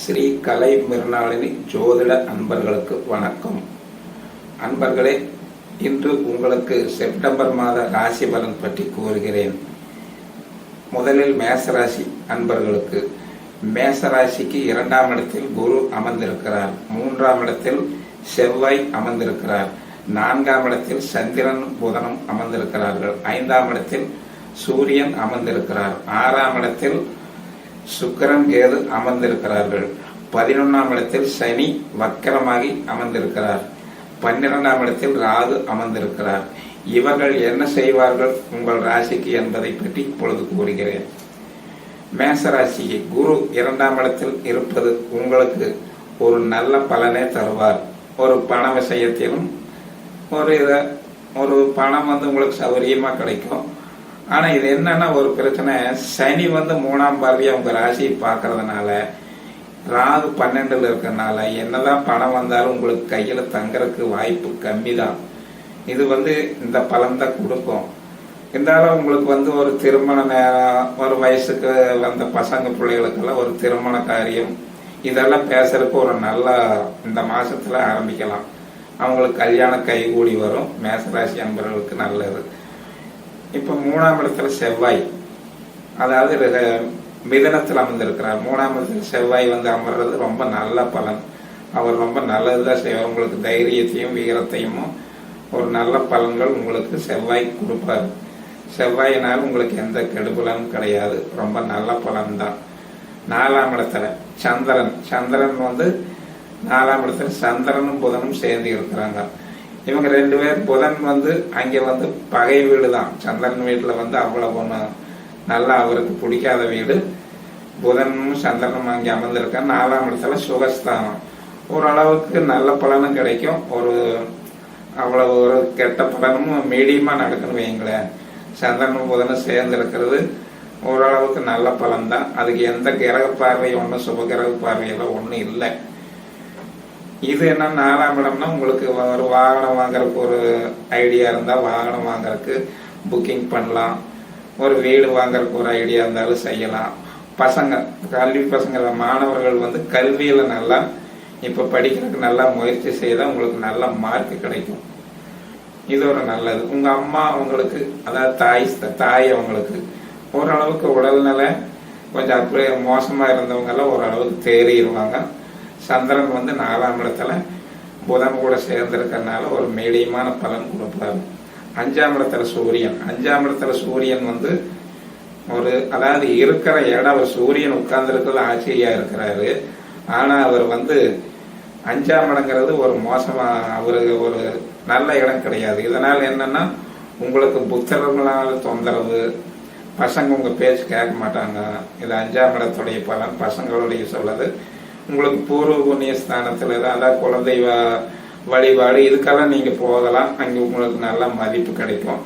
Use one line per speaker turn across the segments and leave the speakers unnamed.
ஸ்ரீ கலை மிருணாளினி ஜோதிட அன்பர்களுக்கு வணக்கம். அன்பர்களே இன்று உங்களுக்கு செப்டம்பர் மாத ராசி பலன் பற்றி கூறுகிறேன். முதலில் மேசராசி அன்பர்களுக்கு. மேசராசிக்கு இரண்டாம் இடத்தில் குரு அமர்ந்திருக்கிறார். மூன்றாம் இடத்தில் செவ்வாய் அமர்ந்திருக்கிறார். நான்காம் இடத்தில் சந்திரன் புதனும் அமர்ந்திருக்கிறார்கள். ஐந்தாம் இடத்தில் சூரியன் அமர்ந்திருக்கிறார். ஆறாம் இடத்தில் சுக்கரன் கேது அமர்ந்திருக்கிறார்கள். பதினொன்றாம் இடத்தில் சனி வக்கரமாகி அமர்ந்திருக்கிறார். பன்னிரெண்டாம் இடத்தில் ராகு அமர்ந்திருக்கிறார். இவர்கள் என்ன செய்வார்கள்? உங்கள் ராசிக்கு என்பதை பற்றி இப்பொழுது கூறுகிறேன். மேசராசிக்கு குரு இரண்டாம் இடத்தில் இருப்பது உங்களுக்கு ஒரு நல்ல பலனை தருவார். ஒரு பண விஷயத்திலும் ஒரு இதை ஒரு பணம் வந்து உங்களுக்கு சௌகரியமாக கிடைக்கும். ஆனா இது என்னன்னா ஒரு பிரச்சனை. சனி வந்து மூணாம் பார்வையா உங்க ராசியை பார்க்கறதுனால ராகு பன்னெண்டுல இருக்கிறனால என்னதான் பணம் வந்தாலும் உங்களுக்கு கையில தங்கறதுக்கு வாய்ப்பு கம்மி தான் இது வந்து இந்த பலன் தான் கொடுக்கும். இருந்தாலும் உங்களுக்கு வந்து ஒரு திருமண நேரம் ஒரு வயசுக்கு வந்த பசங்க பிள்ளைகளுக்கெல்லாம் ஒரு திருமண காரியம் இதெல்லாம் பேசுறதுக்கு ஒரு நல்ல இந்த மாசத்துல ஆரம்பிக்கலாம். அவங்களுக்கு கல்யாணம் கைகூடி வரும். மேசராசி அன்பர்களுக்கு நல்லது. இப்ப மூணாம் இடத்துல செவ்வாய். அதாவது மிதனத்தில் அமர்ந்திருக்கிறார். மூணாம் இடத்துல செவ்வாய் வந்து அமர்றது ரொம்ப நல்ல பலன். அவர் ரொம்ப நல்லதுதான் செய்வார். உங்களுக்கு தைரியத்தையும் வீரத்தையும் ஒரு நல்ல பலன்கள் உங்களுக்கு செவ்வாய் கொடுப்பார். செவ்வாயினால் உங்களுக்கு எந்த கெடுபலனும் கிடையாது. ரொம்ப நல்ல பலன் தான் நாலாம் இடத்துல சந்திரன். சந்திரன் வந்து நாலாம் இடத்துல சந்திரனும் புதனும் சேர்ந்து இருக்கிறாங்க. இவங்க ரெண்டு பேர் புதன் வந்து அங்க வந்து பகை வீடு தான் சந்திரன் வீட்டுல வந்து அவ்வளவு ஒண்ணு நல்லா அவருக்கு பிடிக்காத வீடு. புதனும் சந்திரனும் அங்கே அமர்ந்திருக்க நாலாம் இடத்துல சுகஸ்தானம். ஓரளவுக்கு நல்ல பலனும் கிடைக்கும். ஒரு அவ்வளவு ஒரு கெட்ட பலனும் மீடியமா நடக்குன்னு வைங்களேன் சந்திரனும் புதனும் சேர்ந்து இருக்கிறது ஓரளவுக்கு நல்ல பலன் தான் அதுக்கு எந்த கிரக பார்வை ஒன்றும் சுப கிரக பார்வையெல்லாம் ஒன்றும் இல்லை. இது என்ன நாலாம் இடம்னா உங்களுக்கு ஒரு வாகனம் வாங்குறதுக்கு ஒரு ஐடியா இருந்தால் வாகனம் வாங்குறதுக்கு புக்கிங் பண்ணலாம். ஒரு வீடு வாங்குறதுக்கு ஒரு ஐடியா இருந்தாலும் செய்யலாம். பசங்க கல்வி பசங்க மாணவர்கள் வந்து கல்வியில் நல்லா இப்போ படிக்கிறதுக்கு நல்லா முயற்சி செய்தால் உங்களுக்கு நல்ல மார்க் கிடைக்கும். இது ஒரு நல்லது. உங்கள் அம்மா அவங்களுக்கு அதாவது தாய் தாய் அவங்களுக்கு ஓரளவுக்கு உடல்நிலை கொஞ்சம் அப்படியே மோசமாக இருந்தவங்கெல்லாம் ஓரளவுக்கு தேறிடுவாங்க. சந்திரன் வந்து நாலாம் இடத்துல புதன் கூட சேர்ந்திருக்கறனால ஒரு மீடியமான பலன் கொடுப்பாரு. அஞ்சாம் இடத்துல சூரியன். அஞ்சாம் இடத்துல சூரியன் வந்து ஒரு அதாவது இருக்கிற இடம் அவர் சூரியன் உட்கார்ந்துருக்கிறது ஆச்சரியா இருக்கிறாரு. ஆனா அவர் வந்து அஞ்சாம் இடங்கிறது ஒரு மோசமா அவருக்கு ஒரு நல்ல இடம் கிடையாது. இதனால என்னன்னா உங்களுக்கு புத்தகங்களால தொந்தரவு பசங்க உங்க பேச்சு கேட்க மாட்டாங்க. இது அஞ்சாம் இடத்துடைய பலன் பசங்களுடைய சொல்லது. உங்களுக்கு பூர்வ புண்ணிய ஸ்தானத்துல தான் அதாவது குலதெய்வ வழிபாடு இதுக்கெல்லாம் நீங்க போகலாம். அங்கே உங்களுக்கு நல்ல மதிப்பு கிடைக்கும்.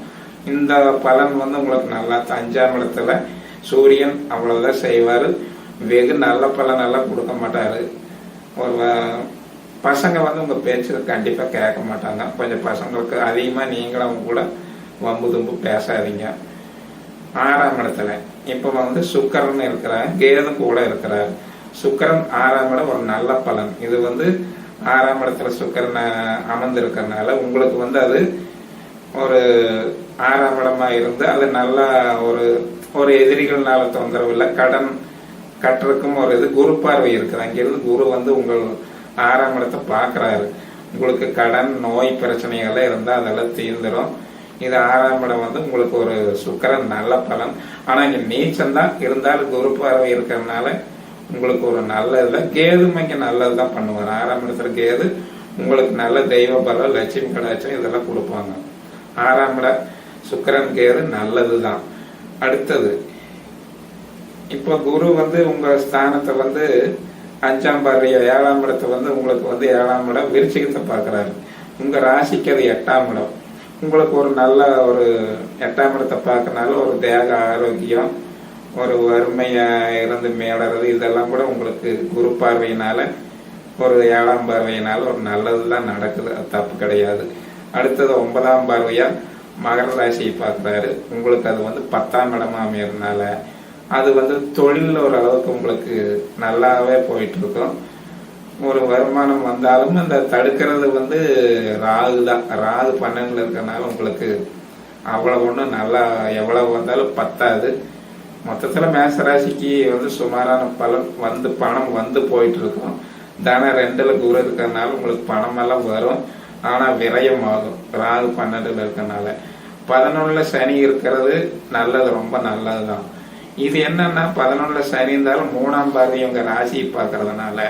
இந்த பலன் வந்து உங்களுக்கு நல்லா அஞ்சாம் இடத்துல சூரியன் அவ்வளவுதான் செய்வாரு. வெகு நல்ல பலன் எல்லாம் கொடுக்க மாட்டாரு. ஒரு பசங்க வந்து உங்க பேச்சு கண்டிப்பா கேட்க மாட்டாங்க. கொஞ்சம் பசங்களுக்கு அதிகமா நீங்களும் அவங்க கூட வம்பு தும்பு பேசாதீங்க. ஆறாம் இடத்துல இப்ப வந்து சுக்கரன் இருக்கிறார் கேது கூட இருக்கிறார். சுக்கரன் ஆறாம் இடம் ஒரு நல்ல பலன். இது வந்து ஆறாம் இடத்துல சுக்கரன் அஹ், உங்களுக்கு வந்து அது ஒரு ஆறாம் இடமா இருந்து அது நல்லா ஒரு ஒரு எதிரிகள்னால தொந்தரவு இல்லை கடன் கட்டுறதுக்கும் ஒரு இது குரு பார்வை இருக்குது. அங்கிருந்து குரு வந்து உங்கள் ஆறாம் இடத்தை பார்க்கறாரு. உங்களுக்கு கடன் நோய் பிரச்சனைகள்லாம் இருந்தால் அதெல்லாம் தீர்ந்துடும் இது ஆறாம் இடம் வந்து உங்களுக்கு ஒரு சுக்கரன் நல்ல பலன். ஆனால் இங்கே நீச்சம் தான். இருந்தாலும் குரு பார்வை இருக்கிறதுனால உங்களுக்கு ஒரு நல்ல இல்லை இங்க நல்லது தான் பண்ணுவார் ஆறாம் இடத்துல கேது உங்களுக்கு நல்ல தெய்வ பலம் லட்சுமி கடாச்சம் இதெல்லாம் கொடுப்பாங்க. ஆறாம் இட சுக்கிரன் கேது நல்லது தான். அடுத்தது இப்போ குரு வந்து உங்க ஸ்தானத்தை வந்து அஞ்சாம் பார்வை ஏழாம் இடத்தை வந்து உங்களுக்கு வந்து ஏழாம் இடம் விருச்சிகத்தை பார்க்குறாரு. உங்க ராசிக்கு அது எட்டாம் இடம். உங்களுக்கு ஒரு நல்ல ஒரு எட்டாம் இடத்தை பார்க்கறனால ஒரு தேக ஆரோக்கியம் ஒரு வறுமையை இருந்து மேலறது இதெல்லாம் கூட உங்களுக்கு குரு பார்வையினால ஒரு ஏழாம் பார்வையினால ஒரு நல்லதுதான் நடக்குது. அது தப்பு கிடையாது. அடுத்தது ஒன்பதாம் பார்வையா மகர ராசியை பார்க்குறாரு. உங்களுக்கு அது வந்து பத்தாம் இடமா அமையறதுனால அது வந்து தொழில் ஓரளவுக்கு உங்களுக்கு நல்லாவே போயிட்டு இருக்கும் ஒரு வருமானம் வந்தாலும் அந்த தடுக்கிறது வந்து ராகு தான் ராகு பன்னெண்டுல இருக்கிறனால உங்களுக்கு அவ்வளவு ஒன்றும் நல்லா எவ்வளவு வந்தாலும் பத்தாது. மொத்தத்தில் மேசராசிக்கு வந்து சுமாரான பலன் வந்து பணம் வந்து போயிட்டு இருக்கும் தானே ரெண்டுல குரு இருக்கிறதுனால உங்களுக்கு பணம் எல்லாம் வரும். ஆனால் விரயம் ஆகும். ராகு பன்னெண்டுல இருக்கறனால பதினொன்னுல சனி இருக்கிறது நல்லது ரொம்ப நல்லது தான் இது என்னன்னா பதினொன்னுல சனி இருந்தாலும் மூணாம் பாதி உங்க ராசியை பார்க்கறதுனால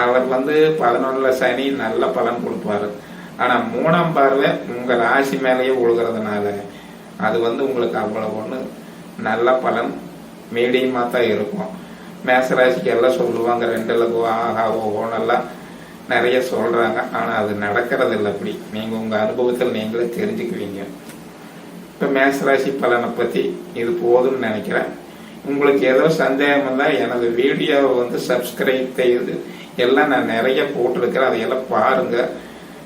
அவர் வந்து பதினொன்னுல சனி நல்ல பலன் கொடுப்பாரு. ஆனா மூணாம் பார்வை உங்க ராசி மேலேயே விழுகிறதுனால அது வந்து உங்களுக்கு அவ்வளவு ஒண்ணு நல்ல பலன் மீடியமா தான் இருக்கும். மேசராசிக்கு எல்லாம் சொல்லுவாங்க ரெண்டு ரெண்டுல ஆஹா ஓனெல்லாம் நிறைய சொல்றாங்க. ஆனா அது நடக்கிறது இல்லை அப்படி. நீங்க உங்க அனுபவத்தில் நீங்களே தெரிஞ்சுக்குவீங்க. இப்போ மேசராசி பலனை பற்றி இது போதும்னு நினைக்கிறேன். உங்களுக்கு ஏதோ சந்தேகம் இருந்தால் எனது வீடியோவை வந்து சப்ஸ்கிரைப் செய்து எல்லாம் நான் நிறைய போட்டிருக்கிறேன். அதையெல்லாம் பாருங்க.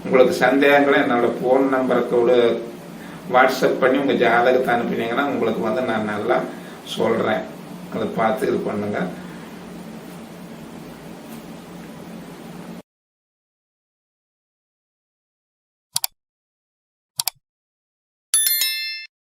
உங்களுக்கு சந்தேகங்களை என்னோட ஃபோன் நம்பருக்கு வாட்ஸ்அப் பண்ணி உங்கள் ஜாதகத்தை அனுப்பினீங்கன்னா உங்களுக்கு வந்து நான் நல்லா சொல்கிறேன் அதை பார்த்து இது பண்ணுங்க.